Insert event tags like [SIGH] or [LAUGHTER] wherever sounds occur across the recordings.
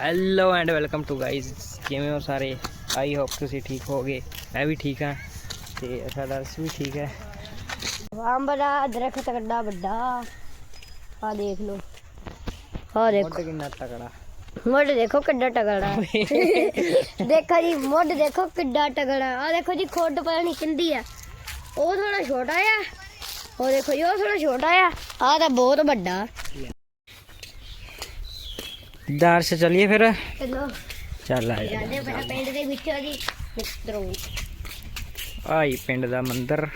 Hello and welcome to guys ਕਿਵੇਂ ਹੋ ਸਾਰੇ? ਆਈ ਹੋਪ ਤੁਸੀਂ ਠੀਕ ਹੋਗੇ ਮੈਂ ਵੀ ਠੀਕ ਹਾਂ ਤੇ ਸਾਡਾ ਅਰਸ਼ ਵੀ ਠੀਕ ਹੈ। ਅੰਬ ਦਾ ਦਰਖਤ ਕਿੱਡਾ ਵੱਡਾ। ਆ ਦੇਖ ਲਓ। ਆ ਦੇਖੋ। ਮੁੱਢ ਕਿੰਨਾ ਤਕੜਾ। ਮੁੱਢ ਦੇਖੋ ਕਿੱਡਾ ਤਗੜਾ। [LAUGHS] ਦੇਖੋ ਜੀ ਮੁੱਢ ਦੇਖੋ ਕਿੱਡਾ ਤਗੜਾ। ਆ ਦੇਖੋ ਜੀ ਖੁੱਡ ਪਤਾ ਨਹੀਂ ਕਿੰਦੀ ਆ। ਉਹ ਥੋੜਾ ਛੋਟਾ ਆ। ਉਹ ਦੇਖੋ ਜੀ ਉਹ ਥੋੜਾ ਛੋਟਾ ਆ। ਆ ਤਾਂ ਬਹੁਤ ਵੱਡਾ। ਦਰਸ਼ ਚਲਿਏ ਫਿਰ ਚਲੋ ਚੱਲ ਆ ਜਾ ਜਾਂਦੇ ਬੜਾ ਪਿੰਡ ਦੇ ਵਿੱਚੋਂ ਜੀ ਮਿੱਤਰੋ ਆਈ ਪਿੰਡ ਦਾ ਮੰਦਿਰ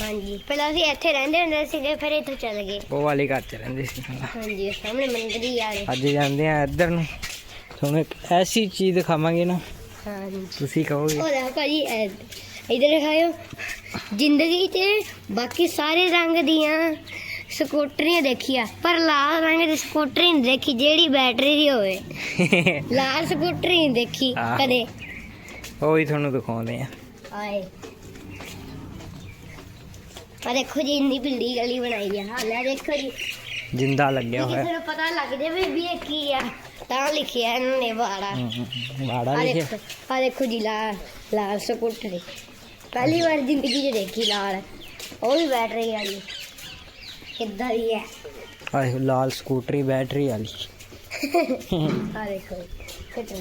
ਹਾਂਜੀ ਪਹਿਲਾਂ ਅਸੀਂ ਇੱਥੇ ਰਹਿੰਦੇ ਹੁੰਦੇ ਸੀਗੇ ਫਿਰ ਇੱਥੇ ਚਲੇ ਗਏ ਉਹ ਵਾਲੇ ਘਰ ਚ ਰਹਿੰਦੇ ਸੀ ਹਾਂਜੀ ਸਾਹਮਣੇ ਮੰਦਿਰ ਹੀ ਆ ਰਿਹਾ ਅੱਜ ਜਾਂਦੇ ਆ ਇੱਧਰ ਨੂੰ ਤੁਹਾਨੂੰ ਇੱਕ ਐਸੀ ਚੀਜ਼ ਦਿਖਾਵਾਂਗੇ ਨਾ ਹਾਂਜੀ ਤੁਸੀਂ ਕਹੋਗੇ ਉਹ ਦੇਖੋ ਇਹ- ਇੱਧਰ ਦਿਖਾਇਓ ਜ਼ਿੰਦਗੀ 'ਚ ਬਾਕੀ ਸਾਰੇ ਰੰਗ ਦੀਆਂ ਸਕੂਟਰੀਆਂ ਦੇਖੀਆਂ ਪਰ ਲਾਲ ਰੰਗ ਦੀ ਸਕੂਟਰੀ ਨਹੀਂ ਦੇਖੀ ਜਿਹੜੀ ਬੈਟਰੀ ਦੀ ਹੋਵੇ। [LAUGHS] ਲਾਲ ਸਕੂਟਰੀ ਨਹੀਂ ਦੇਖੀ ਆਹੋ। ਕਦੇ। ਉਹ ਹੀ ਤੁਹਾਨੂੰ ਦਿਖਾਉਂਦੇ ਆ। ਆਏ। ਆ ਦੇਖੋ ਜੀ ਇੰਨੀ ਬਿੱਲੀ ਗਲੀ ਬਣਾਈ ਆ। ਹਾਲੇ ਦੇਖੋ ਜੀ। ਜਿੰਦਾ ਲੱਗਿਆ ਕਿਸੇ ਹੋਇਆ। ਨੂੰ ਪਤਾ ਲੱਗ ਜਾਵੇ ਵੀ ਇਹ ਕੀ ਆ। ਤਾਂ ਲਿਖਿਆ ਇਹਨਾਂ ਨੇ ਬਾੜਾ ਆ ਲਿਖਿਆ। ਦੇਖੋ ਆ ਦੇਖੋ ਜੀ ਲਾਲ ਲਾਲ ਸਕੂਟਰੀ। ਪਹਿਲੀ ਵਾਰ ਜ਼ਿੰਦਗੀ 'ਚ ਦੇਖੀ ਲਾਲ। ਉਹ ਵੀ ਬੈਟਰੀ ਵਾਲੀ। ਕਿੱਦਾਂ ਦੀ ਹੈ? ਆਹ ਲਾਲ ਸਕੂਟਰੀ ਬੈਟਰੀ ਵਾਲੀ। ਆ ਦੇਖੋ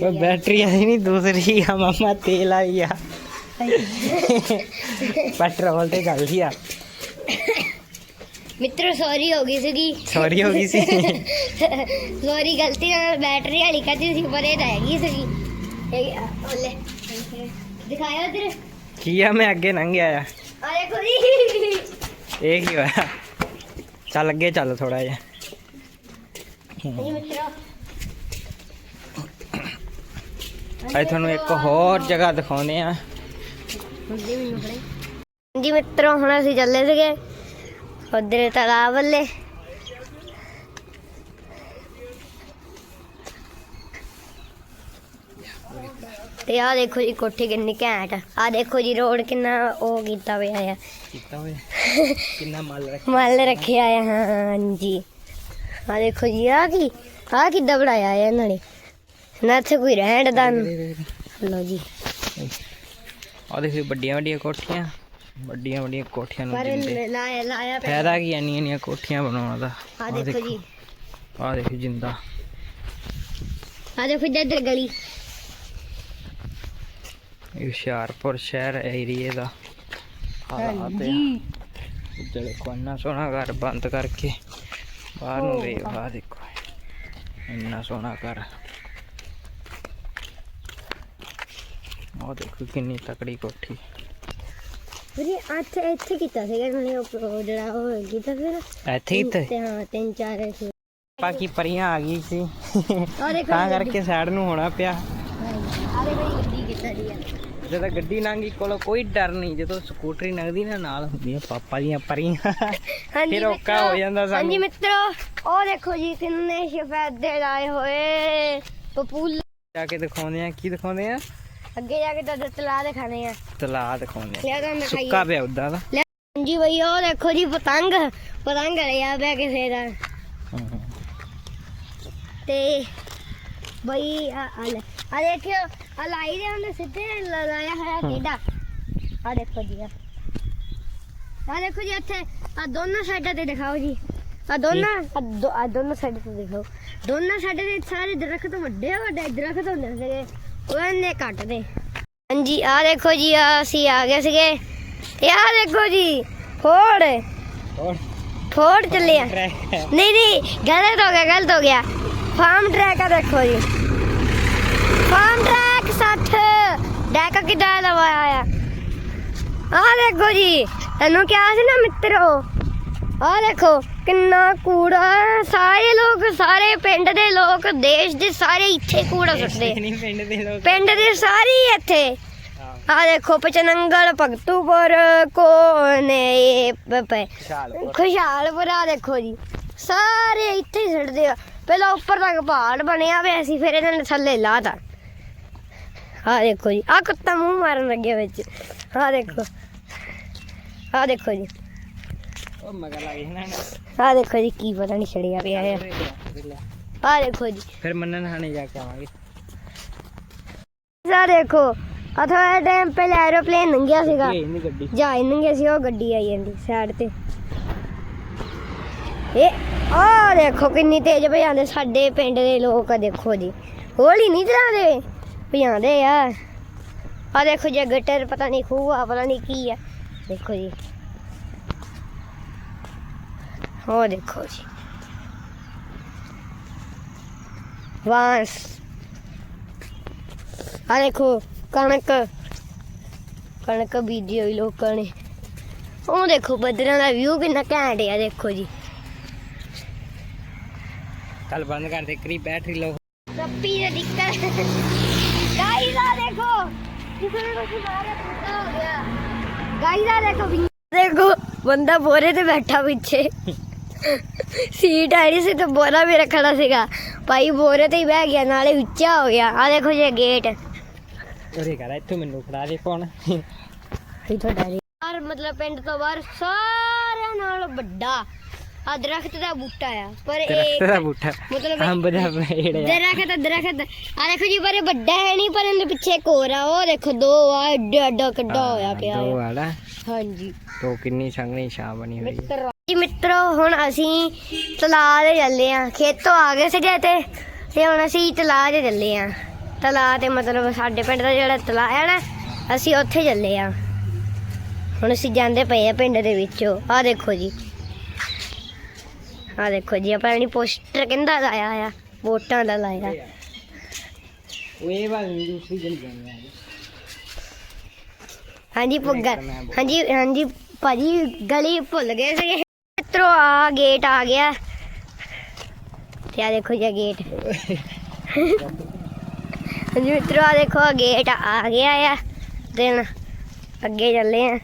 ਉਹ। ਬੈਟਰੀ ਵਾਲੀ ਨਹੀਂ ਦੂਸਰੀ ਆ ਮਾਮਾ ਤੇਲ ਵਾਲੀ ਆ। ਪੈਟਰੋਲ ਤੇ ਗੱਲ ਹੀ ਆ। ਮਿੱਤਰੋ ਸੌਰੀ ਹੋ ਗਈ ਸੀਗੀ। ਸੌਰੀ ਹੋ ਗਈ ਸੀ। ਸੌਰੀ ਗਲਤੀ ਨਾਲ ਬੈਟਰੀ ਵਾਲੀ ਕਹਤੀ ਸੀ ਪਰ ਇਹ ਤਾਂ ਹੈਗੀ ਸੀਗੀ। ਇਹ ਦਿਖਾਇਆ ਉਧਰ? ਕੀ ਆ ਮੈਂ ਅੱਗੇ ਲੰਘ ਗਿਆ ਆ ਦੇਖੋ ਜੀ। ਇਹ ਕੀ ਹੋਇਆ? ਚੱਲ ਅੱਗੇ ਚੱਲ ਥੋੜਾ ਜਿਹਾ। ਅੱਜ ਤੁਹਾਨੂੰ ਇੱਕ ਹੋਰ ਜਗ੍ਹਾ ਦਿਖਾਉਂਦੇ ਆ ਜੀ ਮਿੱਤਰੋ ਹੁਣ ਅਸੀਂ ਚੱਲੇ ਸੀਗੇ ਉਧਰ ਤਾਲਾਬ ਵੱਲੇ। ਤੇ ਆ ਦੇਖੋ ਜੀ ਕੋਠੀ ਕਿੰਨੀ ਘੈਂਟ ਆ। ਦੇਖੋ ਜੀ ਰੋਡ ਕਿੰਨਾ ਉਹ ਕੀਤਾ ਹੋਇਆ ਆ। ਕੀਤਾ ਹੋਇਆ? [LAUGHS] ਕਿੰਨਾ ਮਾਲ ਰੱਖ ਮੱਲ ਰੱਖਿਆ ਆ ਹਾਂਜੀ। ਆ ਦੇਖੋ ਜੀ ਆ ਕੀ ਆ ਕਿੱਦਾਂ ਬਣਾਇਆ ਆ ਇਹਨਾਂ ਨੇ? ਨਾ ਇੱਥੇ ਕੋਈ ਰਹਿਣ ਦਾ ਲੋ ਜੀ। ਆ ਦੇਖੋ ਵੱਡੀਆਂ ਵੱਡੀਆਂ ਕੋਠੀਆਂ। ਵੱਡੀਆਂ ਵੱਡੀਆਂ ਕੋਠੀਆਂ ਨੂੰ ਪਰ ਜਿੰਦੇ। ਲਾਇਆ ਲਾਇਆ ਫਾਇਦਾ ਕੀ ਇੰਨੀਆਂ ਇੰਨੀਆਂ ਕੋਠੀਆਂ ਬਣਾਉਣ ਦਾ? ਆ ਦੇਖੋ ਜੀ। ਆ ਦੇਖੋ ਜਿੰਦਾ। ਆ ਦੇਖੋ ਇੱਧਰ ਗਲੀ। ਹੁਸ਼ਿਆਰਪੁਰ ਸ਼ਹਿਰ ਏਰੀਏ ਦਾ ਹਾਲਾਤ ਆ। ਜਿਹੜੇ ਕੋਨਾ ਸੋਹਣਾ ਘਰ ਬੰਦ ਕਰਕੇ ਬਾਹਰ ਨੂੰ ਗਏ ਆ ਦੇਖੋ। ਇੰਨਾ ਸੋਹਣਾ ਘਰ। ਉਹ ਦੇਖੋ ਕਿੰਨੀ ਤਕੜੀ ਕੋਠੀ। ਵੀਰੇ ਇੱਥੇ ਇੱਥੇ ਕੀਤਾ ਸੀਗਾ ਇਹਨਾਂ ਨੇ ਉਹ ਜਿਹੜਾ ਉਹ ਕੀਤਾ ਫਿਰ ਇੱਥੇ ਇੱਥੇ ਤੇ ਹਾਂ ਤਿੰਨ ਚਾਰ ਸੀ ਬਾਕੀ ਪਰੀਆਂ ਆ ਗਈ ਸੀ। ਦੇਖੋ ਤਾਂ ਕਰਕੇ ਸਾਈਡ ਨੂੰ ਹੋਣਾ ਪਿਆ। ਆ ਦੇਖੋ ਜੀ ਗੱਡੀ ਕਿੱਦਾਂ ਦੀ ਆ। ਜਦੋਂ ਗੱਡੀ ਲੰਘੀ ਕੋਲ ਕੋਈ ਡਰ ਨਹੀਂ। ਜਦੋਂ ਸਕੂਟਰੀ ਲੰਘਦੀ ਨਾ ਨਾਲ ਹੁੰਦੀਆਂ ਪਾਪਾ ਦੀਆਂ ਪਰੀਆਂ। ਫਿਰ ਔਕਾ ਹੋ ਜਾਂਦਾ ਸਾਨੂੰ। ਹਾਂਜੀ ਮਿੱਤਰੋ ਉਹ ਦੇਖੋ ਜੀ ਕਿੰਨੇ ਸ਼ਫੈਦੇ ਲਾਏ ਹੋਏ। ਪਪੂਲ ਜਾ ਕੇ ਦਿਖਾਉਂਦੇ ਆ ਕੀ ਦਿਖਾਉਂਦੇ ਆ? ਅੱਗੇ ਜਾ ਕੇ ਤਾਂ ਤਲਾ ਦਿਖਾਣੇ ਆ। ਤਲਾਅ ਦਿਖਾਉਂਦੇ ਆ। ਸੁੱਕਾ ਪਿਆ ਉਦਾਂ ਦਾ। ਹਾਂਜੀ ਬਈ ਉਹ ਦੇਖੋ ਜੀ ਪਤੰਗ। ਪਤੰਗ ਲਿਆ ਪਿਆ ਕਿਸੇ ਦਾ ਤੇ ਬਈ ਆ ਆ ਲੈ। ਆ ਦੇਖਿਓ ਆ ਲਾਈ ਦੇ ਹੁੰਦੇ ਸਿੱਧੇ ਲਾਇਆ ਹੋਇਆ ਕਿਹੜਾ ਆ ਦੇਖੋ ਜੀ ਆ। ਆ ਦੇਖੋ ਜੀ ਇੱਥੇ ਆ ਦੋਨੋਂ ਸਾਈਡਾਂ ਤੇ ਦਿਖਾਓ ਜੀ। ਆ ਦੋਨੋਂ ਆ ਦੋ- ਦੋਨੋਂ ਸਾਈਡਾਂ ਤੇ ਦਿਖਾਓ। ਦੋਨੋਂ ਸਾਈਡਾਂ ਤੇ ਸਾਰੇ ਦਰਖਤ ਵੱਡੇ ਵੱਡੇ ਦਰਖਤ ਹੁੰਦੇ ਸੀਗੇ। ਉਹਨੇ ਕੱਟ ਦੇ ਹਾਂਜੀ ਆ ਦੇਖੋ ਜੀ ਆ ਅਸੀਂ ਆ ਗਏ ਸੀਗੇ। ਤੇ ਆ ਦੇਖੋ ਜੀ ਫੋੜ। ਫੋੜ। ਚੱਲੇ ਆ। ਨਹੀਂ ਨਹੀਂ ਗਲਤ ਹੋ ਗਿਆ ਗਲਤ ਹੋ ਗਿਆ। ਫਾਰਮ ਟਰੈਕ ਆ ਦੇਖੋ ਜੀ। ਟਰੈਕ 60 ਡੈਕ ਕਿਦਾਂ ਲਵਾਇਆ ਆ ਆ ਦੇਖੋ ਜੀ ਇਹਨੂੰ ਕਿਹਾ ਸੀ ਨਾ ਮਿੱਤਰੋ ਆ ਦੇਖੋ ਕਿੰਨਾ ਕੂੜਾ ਹੈ। ਸਾਰੇ ਲੋਕ ਸਾਰੇ ਪਿੰਡ ਦੇ ਲੋਕ ਦੇਸ਼ ਦੇ ਸਾਰੇ ਇੱਥੇ ਕੂੜਾ ਸੁੱਟਦੇ। ਆ। ਨਹੀਂ ਪਿੰਡ ਦੇ ਲੋਕ। ਪਿੰਡ ਦੇ ਸਾਰੇ ਹੀ ਇੱਥੇ। ਹਾਂ, ਆ ਦੇਖੋ ਪਚਨੰਗਲ ਭਗਤੂਪੁਰ ਕੋਨੇ ਪਪੇ ਵਿਸ਼ਾਲ ਖੁਸ਼ਹਾਲਪੁਰ ਆ ਦੇਖੋ ਜੀ। ਸਾਰੇ ਇੱਥੇ ਹੀ ਛੱਡਦੇ ਆ। ਪਹਿਲਾਂ ਉੱਪਰ ਤੱਕ ਪਹਾੜ ਬਣਿਆ ਹੋਇਆ ਸੀ ਫਿਰ ਇਹਨਾਂ ਨੇ ਥੱਲੇ ਲਾਤਾ। ਆ ਦੇਖੋ ਜੀ ਆ ਕੁੱਤਾ ਮੂੰਹ ਮਾਰਨ ਲੱਗਿਆ ਵਿੱਚ ਆ ਦੇਖੋ ਆ ਦੇਖੋ ਜੀ ਉਹ ਮਗਰ ਲੱਗ ਜਾਣਾ ਆ ਦੇਖੋ ਜੀ ਕੀ ਪਤਾ ਨਹੀਂ ਛੜਿਆ ਪਿਆ ਹੈ ਨਾ ਆ ਦੇਖੋ ਜੀ ਫਿਰ ਮੰਨਣ ਹਾਣੇ ਜਾ ਕੇ ਆਵਾਂਗੇ ਆ ਦੇਖੋ ਥੋੜਾ ਟਾਈਮ ਪਹਿਲੇ ਐਰੋਪਲੇਨ ਲੰਘਿਆ ਸੀਗਾ ਇਹ ਨਹੀਂ ਗੱਡੀ ਜਹਾਜ਼ ਲੰਘਿਆ ਸੀ ਉਹ ਗੱਡੀ ਆਈ ਜਾਂਦੀ ਸਾਈਡ ਤੇ ਇਹ ਆ ਦੇਖੋ ਕਿੰਨੀ ਤੇਜ਼ ਭਜਾਉਂਦੇ ਸਾਡੇ ਪਿੰਡ ਦੇ ਲੋਕ ਦੇਖੋ ਜੀ ਹੌਲੀ ਨਹੀਂ ਚਲਾਉਂਦੇ ਭਜਾਉਂਦੇ ਆ। ਆ ਦੇਖੋ ਜੀ ਗਟਰ ਪਤਾ ਨਹੀਂ ਖੂਹ ਆ ਪਤਾ ਨਹੀਂ ਕੀ ਆ। ਦੇਖੋ ਜੀ। ਉਹ ਦੇਖੋ ਜੀ। ਵਾਂਸ। ਆ ਦੇਖੋ ਕਣਕ। ਕਣਕ ਬੀਜੀ ਹੋਈ ਲੋਕਾਂ ਨੇ। ਉਹ ਦੇਖੋ ਬੱਦਲਾਂ ਦਾ ਵਿਊ ਕਿੰਨਾ ਘੈਂਟ ਆ ਦੇਖੋ ਜੀ। ਚੱਲ ਬੰਦ ਕਰ ਦੇ ਕਰੀ ਬੈਟਰੀ ਲੋ ਰੱਪੀ ਦਾ ਦਿੱਕਤ ਕਿਸੇ ਨੇ ਕੁਝ ਮਾਰਿਆ ਪੁੱਤਾ ਹੋ ਗਿਆ। ਗਾਈਸ ਆ ਦੇਖੋ ਵੀ- ਦੇਖੋ ਬੰਦਾ ਬੋਰੇ ਤੇ ਬੈਠਾ ਪਿੱਛੇ। ਸੀਟ ਆਈ ਸੀ ਤੇ ਬੋਰਾ ਵੀ ਰੱਖਣਾ ਸੀਗਾ। ਭਾਈ ਬੋਰੇ ਤੇ ਹੀ ਬਹਿ ਗਿਆ ਨਾਲੇ ਉੱਚਾ ਹੋ ਗਿਆ। ਆ ਦੇਖੋ ਜੀ ਗੇਟ ਉਰੇ ਕਰ ਇੱਥੋਂ ਮੈਨੂੰ ਫੜਾ ਦੇ ਫੋਨ ਇਥੋਂ ਡੈਰੀ ਯਾਰ ਮਤਲਬ ਪਿੰਡ ਤੋਂ ਬਾਹਰ ਸਾਰਿਆਂ ਨਾਲ ਵੱਡਾ ਆ ਦਰਖਤ ਦਾ ਬੂਟਾ ਆ ਪਰ ਇਹ ਦਰਖਤ ਦਾ ਬੂਟਾ। ਮਤਲਬ ਅੰਬ ਦਾ ਪੇੜ ਆ। ਦਰਖਤ ਦਰਖਤ। ਆ ਦੇਖੋ ਜੀ ਪਰ ਇਹ ਵੱਡਾ ਹੈ ਨਹੀਂ ਪਰ ਇਹਦੇ ਪਿੱਛੇ ਇੱਕ ਹੋਰ ਆ। ਉਹ ਦੇਖੋ ਦੋ ਆ ਏਡਾ ਏਡਾ ਕੱਡਾ ਹੋਇਆ ਪਿਆ ਦੋ ਆ। ਵਾਲਾ ਹਾਂਜੀ। ਤੋ ਕਿੰਨੀ ਸੰਘਣੀ ਛਾਂ ਬਣੀ ਹੋਈ ਹੈ। ਜੀ ਮਿੱਤਰੋ ਹੁਣ ਅਸੀਂ ਤਲਾਅ ਦੇ ਚੱਲੇ ਆ। ਖੇਤੋਂ ਆ ਗਏ ਸੀਗੇ ਤੇ ਤੇ ਹੁਣ ਅਸੀਂ ਤਲਾਅ ਦੇ ਚੱਲੇ ਆ। ਤਲਾਅ ਤੇ ਮਤਲਬ ਸਾਡੇ ਪਿੰਡ ਦਾ ਜਿਹੜਾ ਤਲਾਅ ਹੈ ਨਾ ਅਸੀਂ ਉੱਥੇ ਚੱਲੇ ਆ। ਹੁਣ ਅਸੀਂ ਜਾਂਦੇ ਪਏ ਆ ਪਿੰਡ ਦੇ ਵਿੱਚੋਂ। ਆ ਦੇਖੋ ਜੀ ਆ ਦੇਖੋ ਜੀ ਆਪਾਂ ਨਹੀਂ ਪੋਸਟਰ ਕਹਿੰਦਾ ਲਾਇਆ ਆ ਵੋਟਾਂ ਦਾ ਲਾਇਆ। ਉਹ ਇਹ ਵਾਲੀ ਦੂਸਰੀ ਜਣ ਜਾਂਦੇ ਆ ਹਾਂਜੀ ਪੁੱਗਾ ਹਾਂਜੀ ਹਾਂਜੀ ਭਾਜੀ ਗਲੀ ਭੁੱਲ ਗਏ ਸੀ ਮਿੱਤਰੋ ਆ ਗੇਟ ਆ ਗਿਆ। ਤੇ ਆ ਦੇਖੋ ਜੀ ਗੇਟ ਹਾਂਜੀ ਮਿੱਤਰੋ ਆ ਦੇਖੋ ਆ ਗੇਟ ਆ ਗਿਆ ਆ। ਦਿਨ ਅੱਗੇ ਚੱਲੇ ਆ।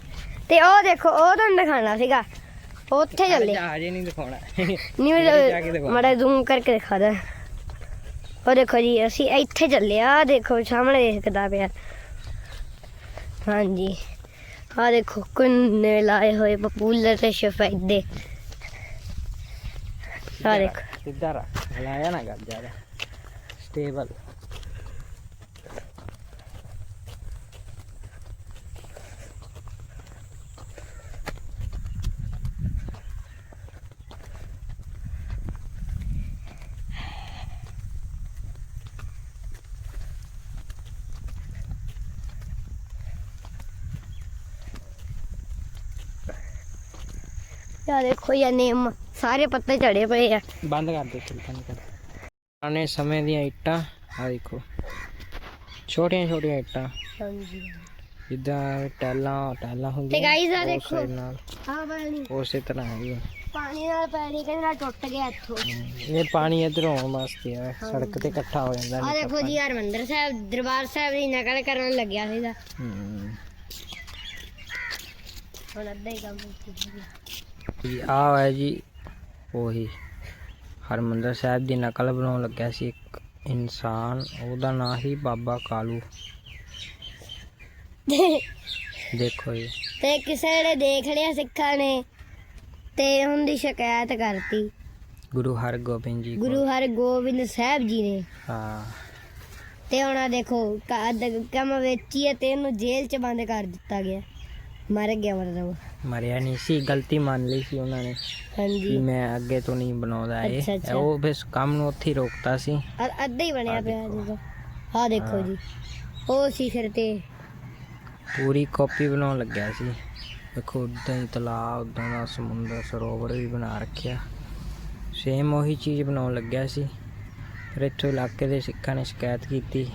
ਤੇ ਉਹ ਦੇਖੋ ਉਹ ਤੁਹਾਨੂੰ ਦਿਖਾਣਾ ਸੀਗਾ। ਉੱਥੇ ਚੱਲੇ। ਜਹਾਜ਼ ਨਹੀਂ ਦਿਖਾਉਣਾ। ਨਹੀਂ। ਮੜਾ ਜ਼ੂਮ ਕਰਕੇ ਦਿਖਾ ਦੇ। ਉਹ ਦੇਖੋ ਜੀ ਅਸੀਂ ਇੱਥੇ ਚੱਲੇ ਆ। ਦੇਖੋ ਸਾਹਮਣੇ ਦਿਖਦਾ ਪਿਆ। ਹਾਂਜੀ। ਆ ਦੇਖੋ ਕਿੰਨੇ ਲਾਏ ਹੋਏ ਪਪੂਲਰ ਤੇ ਸ਼ਫੈਦੇ। ਆ ਦੇਖੋ। ਸਿੱਧਾ ਰੱਖ। ਹਲਾਇਆ ਨਾ ਕਰ ਜ਼ਿਆਦਾ। ਸਟੇਬਲ ਆ ਦੇਖੋ ਇਹ ਨੇਮ ਸਾਰੇ ਪੱਤੇ ਝੜੇ ਪਏ ਆ। ਬੰਦ ਕਰ ਦੇ ਚੱਲ ਬੰਦ ਕਰ ਪੁਰਾਣੇ ਸਮੇਂ ਦੀਆਂ ਇੱਟਾਂ ਆ ਦੇਖੋ। ਛੋਟੀਆਂ ਛੋਟੀਆਂ ਇੱਟਾਂ। ਹਾਂਜੀ। ਜਿੱਦਾਂ ਟੈਲਾਂ ਟੈਲਾਂ ਹੁੰਦੀਆਂ guys, ਆਹ ਉਸ ਦੇਖੋ। ਆ ਪਾਣੀ ਉਸੇ ਤਰ੍ਹਾਂ ਹੈ ਪਾਣੀ ਨਾਲ ਪਾਣੀ ਕਹਿੰਦੇ ਨਾਲ ਟੁੱਟ ਗਿਆ ਇੱਥੋਂ। ਇਹ ਪਾਣੀ ਇਧਰੋਂ ਆਉਣ ਵਾਸਤੇ ਆ ਸੜਕ ਤੇ ਇਕੱਠਾ ਹੋ ਜਾਂਦਾ ਆ ਦੇਖੋ ਜੀ ਹਰਮੰਦਰ ਸਾਹਿਬ ਦਰਬਾਰ ਸਾਹਿਬ ਦੀ ਨਕਲ ਕਰਨ ਲੱਗਿਆ ਸੀਗਾ। ਹੂੰ। ਹੁਣ ਅੱਧਾ ਹੀ ਕੰਮ ਕੀਤੀ ਜੀ ਆ ਹੈ ਜੀ ਉਹੀ। ਹਰਮੰਦਰ ਸਾਹਿਬ ਦੀ ਨਕਲ ਬਣਾਉਣ ਲੱਗਿਆ ਸੀ ਇੱਕ ਇਨਸਾਨ ਉਹਦਾ ਨਾਂ ਸੀ ਬਾਬਾ ਕਾਲੂ। ਦੇਖੋ ਜੀ। ਤੇ ਕਿਸੇ ਨੇ ਦੇਖ ਲਿਆ ਸਿੱਖਾਂ ਨੇ ਤੇ ਉਹਦੀ ਸ਼ਿਕਾਇਤ ਕਰਤੀ। ਗੁਰੂ ਹਰਗੋਬਿੰਦ ਜੀ ਕੋਲ। ਗੁਰੂ ਹਰਗੋਬਿੰਦ ਸਾਹਿਬ ਜੀ ਨੇ। ਹਾਂ। ਤੇ ਹੁਣ ਆਹ ਦੇਖੋ ਕ- ਕੰਮ ਵੇਚੀ ਹੈ ਤੇ ਇਹਨੂੰ ਜੇਲ੍ਹ 'ਚ ਬੰਦ ਕਰ ਦਿੱਤਾ ਗਿਆ। ਮਰ ਗਿਆ ਮਤਲਬ। ਮਰਿਆ ਨਹੀਂ ਸੀ ਗਲਤੀ ਮੰਨ ਲਈ ਸੀ ਉਹਨਾਂ ਨੇ ਕਿ ਹਾਂਜੀ ਮੈਂ ਅੱਗੇ ਤੋਂ ਨਹੀਂ ਬਣਾਉਂਦਾ ਅੱਛਾ, ਇਹ। ਅੱਛਾ। ਉਹ ਬਸ ਕੰਮ ਨੂੰ ਉੱਥੇ ਹੀ ਰੋਕਤਾ ਸੀ। ਅ- ਅੱਧਾ ਹੀ ਬਣਿਆ ਪਿਆ। ਜੀ ਆਹ ਦੇਖੋ। ਜੀ। ਉਹ ਸਿਖਰ ਤੇ। ਪੂਰੀ ਕਾਪੀ ਬਣਾਉਣ ਲੱਗਿਆ ਸੀ। ਦੇਖੋ ਉਦਾਂ ਹੀ ਤਲਾਬ ਉਦਾਂ ਦਾ ਸਮੁੰਦਰ ਸਰੋਵਰ ਵੀ ਬਣਾ ਰੱਖਿਆ। ਸੇਮ ਉਹੀ ਚੀਜ਼ ਬਣਾਉਣ ਲੱਗਿਆ ਸੀ। ਫਿਰ ਇੱਥੋਂ ਇਲਾਕੇ ਦੇ ਸਿੱਖਾਂ ਨੇ ਸ਼ਿਕਾਇਤ ਕੀਤੀ।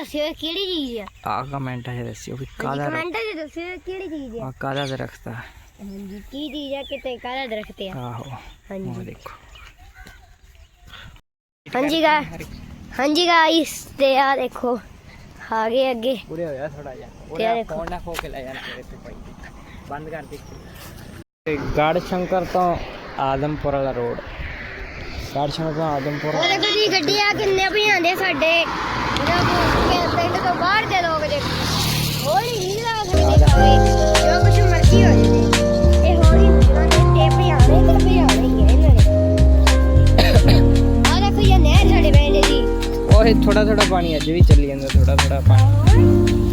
ਆ? ਕਮੈਂਟਾਂ 'ਚ ਦੱਸਿਓ ਵੀ ਕਾਹਦਾ ਕਮੈਂਟਾਂ 'ਚ ਦੱਸਿਓ ਕਿਹੜੀ ਚੀਜ਼ ਆ? ਕਾਹਦਾ ਦਰਖਤ ਆ? ਹਾਂਜੀ ਕੀ ਚੀਜ਼ ਹੈ ਕਿਤੇ ਕਾਹਦਾ ਦਰਖਤ ਹੈ ਆਹੋ ਉਹ ਹਾਂਜੀ। ਦੇਖੋ। ਹਾਂਜੀ ਗਾ ਹਾਂਜੀ ਗਾਇਸ ਤੇ ਆ ਦੇਖੋ ਆ ਗਏ ਅੱਗੇ। ਪੂਰੇ ਹੋਇਆ ਥੋੜਾ ਜਿਹਾ। ਉਹਦਾ ਦੇਖੋ। ਫੋਨ ਨਾ ਖੋ ਕੇ ਲੈ ਜਾਣਾ ਤੇਰੇ ਤੇ ਭਾਈ ਬੰਦ ਕਰ ਦੇ ਤੇ ਗੜ ਸ਼ੰਕਰ ਤੋਂ ਆਦਮਪੁਰ ਵਾਲਾ ਰੋਡ। ਗੜ ਸ਼ੰਕਰ ਤੋਂ ਆਦਮਪੁਰ ਉਹ ਦੇਖੋ ਜੀ ਗੱਡੀਆਂ ਕਿੰਨੇ ਭਜਾਉਂਦੇ ਸਾਡੇ। ਪਿੰਡ ਤੋਂ ਬਾਹਰ ਦੇ ਲੋਕ ਜੇ ਹੌਲੀ ਨਹੀਂ ਲਾ ਸਕਦੇ ਭਾਵੇਂ ਜੋ ਕੁਛ ਮਰਜ਼ੀ ਹੋ ਜਾਵੇ ਇਹ ਹੌਲੀ ਉਹਨਾਂ ਨੇ ਟੇਪ ਭਜਾਉਣੇ ਤੇ ਭਜਾਉਣੇ ਹੀ ਇਹਨਾਂ ਨੇ ਆ ਦੇਖੋ ਇਹ ਨਹਿਰ ਸਾਡੇ ਪਿੰਡ ਦੀ ਉਹ ਥੋੜਾ ਥੋੜਾ ਪਾਣੀ ਅੱਜ ਵੀ ਚੱਲੀ ਜਾਂਦਾ ਥੋੜਾ ਥੋੜਾ ਪਾਣੀ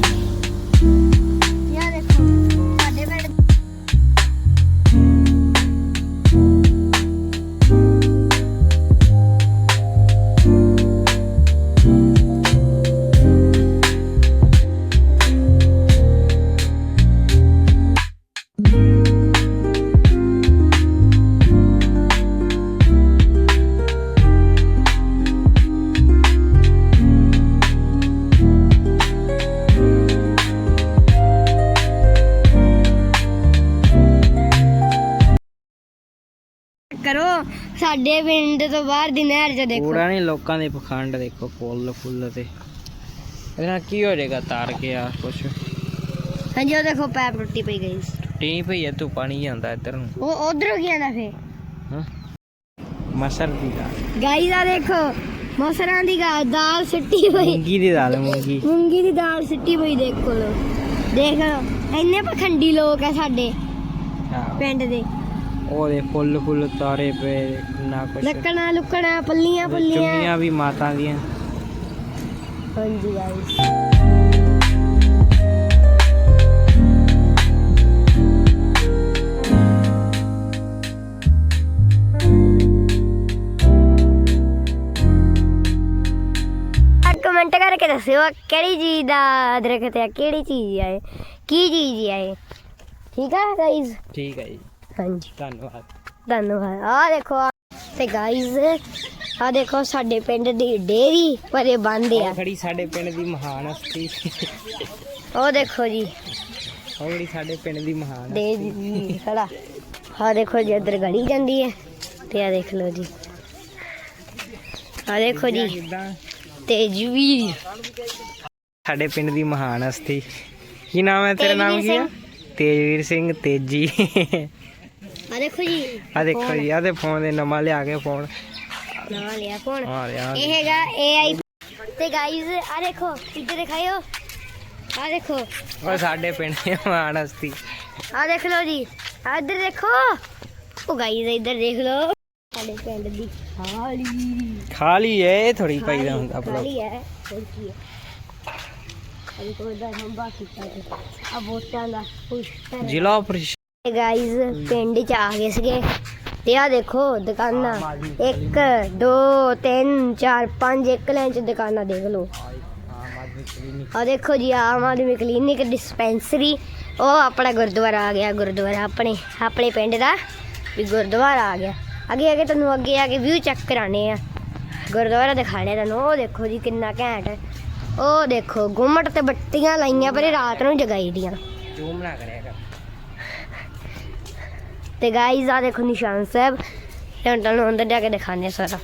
ਸਾਡੇ ਪਿੰਡ ਤੋਂ ਬਾਹਰ ਦੀ ਨਹਿਰ 'ਚ ਦੇਖੋ। ਕੂੜਾ ਨਹੀਂ ਲੋਕਾਂ ਦੇ ਪਖੰਡ ਦੇਖੋ ਫੁੱਲ ਫੁੱਲ ਤੇ। ਇਹਦੇ ਨਾਲ ਕੀ ਹੋ ਜਾਏਗਾ ਤਾਰ ਕੇ ਆ ਕੁਛ? ਹਾਂਜੀ ਉਹ ਦੇਖੋ ਪੈਪ ਟੁੱਟੀ ਪਈ ਗਈ। ਟੀ ਪਈ ਹੈ ਤੂੰ ਪਾਣੀ ਜਾਂਦਾ ਇੱਧਰ ਨੂੰ। ਉਹ ਉਧਰੋਂ ਕੀ ਆਂਦਾ ਫੇ ਹਾਂ। ਮਸਰ ਦੀ ਦਾਲ। ਗਾਈ ਦਾ ਦੇਖੋ ਮਸਰਾਂ ਦੀ ਗਾ- ਦਾਲ ਸਿੱਟੀ ਪਈ ਮੂੰਗੀ ਦੀ ਦਾਲ ਮੂੰਗੀ। ਮੂੰਗੀ ਦੀ ਦਾਲ ਸਿੱਟੀ ਪਈ ਦੇਖੋ ਲੋ ਦੇਖ ਇੰਨੇ ਪਖੰਡੀ ਲੋਕ ਆ ਸਾਡੇ। ਪਿੰਡ ਦੇ। ਉਹਦੇ ਫੁੱਲ ਫੁੱਲ ਤਾਰੇ ਪਏ ਨਾ ਕੁਛ। ਲੱਕੜਾਂ ਲੁੱਕੜਾਂ ਪੱਲੀਆਂ ਪੱਲੀਆਂ। ਚੁੰਨੀਆਂ ਵੀ ਮਾਤਾ ਦੀਆਂ। ਹਾਂਜੀ ਗਾਈਸ ਕਮੈਂਟ ਕਰਕੇ ਦੱਸਿਓ ਕਿਹੜੀ ਚੀਜ਼ ਦਾ ਦਰਖਤ ਹੈ ਕਿਹੜੀ ਚੀਜ਼ ਹੈ? ਕੀ ਚੀਜ਼ ਹੈ ਠੀਕ ਹੈ ਗਾਈਸ ਠੀਕ ਹੈ ਜੀ। ਹਾਂਜੀ। ਧੰਨਵਾਦ। ਧੰਨਵਾਦ। ਆ ਦੇਖੋ ਆਹ ਤੇ ਗਾਈਸ ਆ ਦੇਖੋ ਸਾਡੇ ਪਿੰਡ ਦੀ ਡੇਰੀ ਪਰ ਇਹ ਬੰਦ ਆ। ਉਹ ਖੜੀ ਸਾਡੇ ਪਿੰਡ ਦੀ ਮਹਾਨ ਹਸਤੀ। ਉਹ ਦੇਖੋ ਜੀ। ਉਹ ਜਿਹੜੀ ਸਾਡੇ ਪਿੰਡ ਦੀ ਮਹਾਨ ਦੇ ਜੀ ਖੜਾ। ਆ ਦੇਖੋ ਜੀ ਇੱਧਰ ਗੜੀ ਜਾਂਦੀ ਹੈ। ਤੇ ਆ ਦੇਖ ਲਓ ਜੀ। ਆ ਦੇਖੋ ਜੀ। ਕਿੱਦਾਂ ਤੇਜਵੀਰ ਸਾਡੇ ਪਿੰਡ ਦੀ ਮਹਾਨ ਹਸਤੀ। ਕੀ ਨਾਮ ਹੈ ਤੇਰਾ ਨਾਮ ਕੀ ਹੈ ਤੇਜਵੀਰ ਸਿੰਘ ਤੇਜੀ। ਆ ਦੇਖੋ ਜੀ। ਆ ਦੇਖੋ ਜੀ ਆ ਤੇ ਫੋਨ ਦੇ ਨਵਾਂ ਲਿਆ ਕੇ ਫੋਨ ਨਾ ਲਿਆ ਫੋਨ ਇਹ ਹੈਗਾ AI ਤੇ ਗਾਈਜ਼ ਆ ਦੇਖੋ ਇੱਧਰ ਦਿਖਾਇਓ। ਆ ਦੇਖੋ। ਉਹ ਸਾਡੇ ਪਿੰਡ ਦੀ ਮਹਾਨ ਹਸਤੀ ਆ ਦੇਖ ਲਓ ਜੀ। ਆ ਇੱਧਰ ਦੇਖੋ। ਉਹ ਗਾਈਜ਼ ਇੱਧਰ ਦੇਖ ਲਓ। ਸਾਡੇ ਪਿੰਡ ਦੀ ਹਾਲੀ ਖਾਲੀ ਹੈ ਥੋੜੀ ਪਈ ਦਾ ਹੁੰਦਾ ਬਲੋ ਖਾਲੀ ਹੈ ਹੋਰ ਕੀ ਹੈ ਅभी ਕੋਈ ਦਾ ਹੰਬਾ ਕੀਤਾ ਆ ਵੋਟਾਂ ਦਾ ਜ਼ਿਲ੍ਹਾ ਪ੍ਰੀਸ਼ਦ ਗਾਈਜ਼ ਪਿੰਡ ਚ ਆ ਗਏ ਸੀਗੇ। ਤੇ ਆ ਦੇਖੋ ਦੁਕਾਨਾਂ। 1 2 3 4 5 ਇੱਕ ਲਾਈਨ ਚ ਦੁਕਾਨਾਂ ਦੇਖ ਲਓ। ਆ ਦੇਖੋ ਜੀ, ਆਮ ਆਦਮੀ ਕਲੀਨਿਕ ਡਿਸਪੈਂਸਰੀ ਉਹ ਆਪਣਾ ਗੁਰਦੁਆਰਾ ਆ ਗਿਆ, ਗੁਰਦੁਆਰਾ ਆਪਣੇ ਆਪਣੇ ਪਿੰਡ ਦਾ ਵੀ ਗੁਰਦੁਆਰਾ ਆ ਗਿਆ। ਅੱਗੇ ਅੱਗੇ ਤੁਹਾਨੂੰ ਅੱਗੇ ਆ ਕੇ ਵਿਊ ਚੈੱਕ ਕਰਾਣੇ ਆ। ਗੁਰਦੁਆਰਾ ਦਿਖਾਣੇ ਤੁਹਾਨੂੰ, ਉਹ ਦੇਖੋ ਜੀ ਕਿੰਨਾ ਘੈਂਟ। ਉਹ ਦੇਖੋ, ਗੁੰਮਟ ਤੇ ਬੱਤੀਆਂ ਲਾਈਆਂ ਪਰ ਰਾਤ ਨੂੰ ਜਗਾਈ ਦੀਆਂ। ਜ਼ੂਮ ਨਾ ਕਰਿਆ ਤੇ ਗਾਈਜ਼ ਆ ਦੇਖੋ ਨਿਸ਼ਾਨ ਸਾਹਿਬ। ਹੁਣ ਤੁਹਾਨੂੰ ਅੰਦਰ ਜਾ ਕੇ ਦਿਖਾਣੇ ਸਾਰਾ।